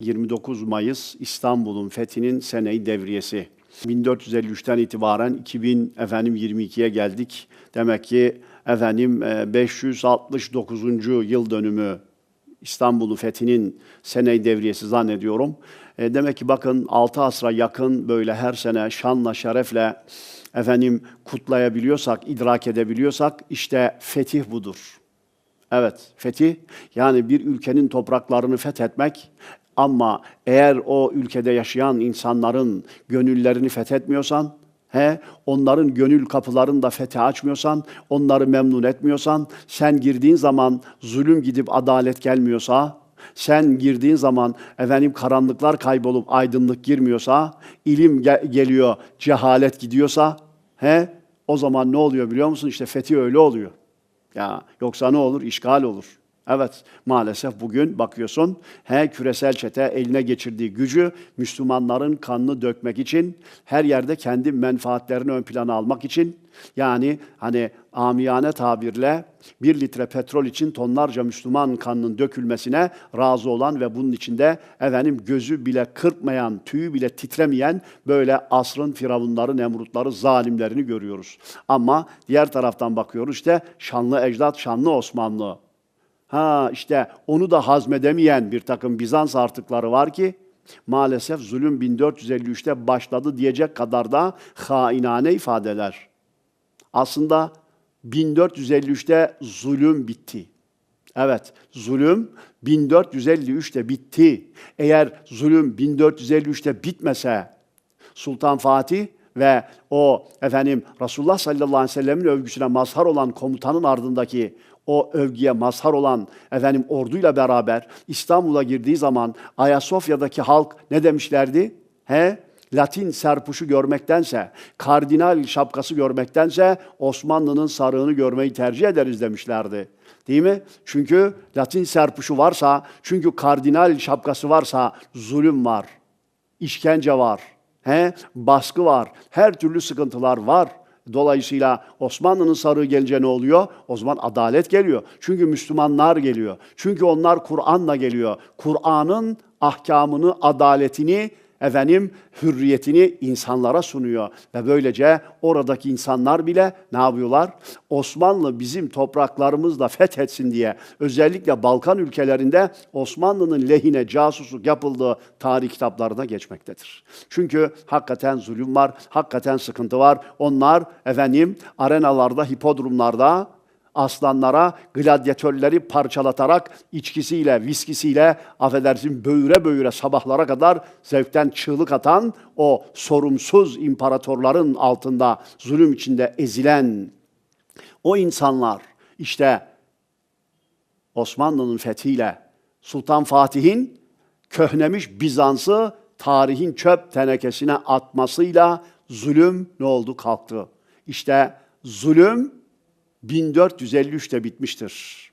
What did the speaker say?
29 Mayıs İstanbul'un fethinin seneyi devriyesi. 1453'ten itibaren 2000 efendim 22'ye geldik. Demek ki efendim e, 569. yıl dönümü İstanbul'un fethinin seneyi devriyesi zannediyorum. E, demek ki bakın 6 asra yakın böyle her sene şanla şerefle efendim kutlayabiliyorsak, idrak edebiliyorsak işte fetih budur. Evet, fetih yani bir ülkenin topraklarını fethetmek ama eğer o ülkede yaşayan insanların gönüllerini fethetmiyorsan, he, onların gönül kapılarını da fethe açmıyorsan, onları memnun etmiyorsan, sen girdiğin zaman zulüm gidip adalet gelmiyorsa, sen girdiğin zaman efendim karanlıklar kaybolup aydınlık girmiyorsa, ilim ge- geliyor, cehalet gidiyorsa, he, o zaman ne oluyor biliyor musun? İşte fetih öyle oluyor. Ya yoksa ne olur? İşgal olur. Evet, maalesef bugün bakıyorsun, he küresel çete eline geçirdiği gücü Müslümanların kanını dökmek için, her yerde kendi menfaatlerini ön plana almak için, yani hani amiyane tabirle bir litre petrol için tonlarca Müslüman kanının dökülmesine razı olan ve bunun içinde efendim gözü bile kırpmayan, tüyü bile titremeyen böyle asrın firavunları, nemrutları, zalimlerini görüyoruz. Ama diğer taraftan bakıyoruz işte şanlı ecdat, şanlı Osmanlı. Ha işte onu da hazmedemeyen bir takım Bizans artıkları var ki maalesef zulüm 1453'te başladı diyecek kadar da hainane ifadeler. Aslında 1453'te zulüm bitti. Evet, zulüm 1453'te bitti. Eğer zulüm 1453'te bitmese Sultan Fatih ve o efendim Resulullah sallallahu aleyhi ve sellemin övgüsüne mazhar olan komutanın ardındaki o övgüye mazhar olan efendim orduyla beraber İstanbul'a girdiği zaman Ayasofya'daki halk ne demişlerdi? He? Latin serpuşu görmektense, kardinal şapkası görmektense Osmanlı'nın sarığını görmeyi tercih ederiz demişlerdi. Değil mi? Çünkü Latin serpuşu varsa, çünkü kardinal şapkası varsa zulüm var, işkence var, he? baskı var, her türlü sıkıntılar var. Dolayısıyla Osmanlı'nın sarığı gelince ne oluyor? O zaman adalet geliyor. Çünkü Müslümanlar geliyor. Çünkü onlar Kur'an'la geliyor. Kur'an'ın ahkamını, adaletini, efendim hürriyetini insanlara sunuyor. Ve böylece oradaki insanlar bile ne yapıyorlar? Osmanlı bizim topraklarımızla fethetsin diye özellikle Balkan ülkelerinde Osmanlı'nın lehine casusluk yapıldığı tarih kitaplarına geçmektedir. Çünkü hakikaten zulüm var, hakikaten sıkıntı var. Onlar efendim arenalarda, hipodromlarda aslanlara gladyatörleri parçalatarak içkisiyle, viskisiyle affedersin böğüre böğüre sabahlara kadar zevkten çığlık atan o sorumsuz imparatorların altında zulüm içinde ezilen o insanlar işte Osmanlı'nın fethiyle Sultan Fatih'in köhnemiş Bizans'ı tarihin çöp tenekesine atmasıyla zulüm ne oldu? Kalktı. İşte zulüm 1453'te bitmiştir.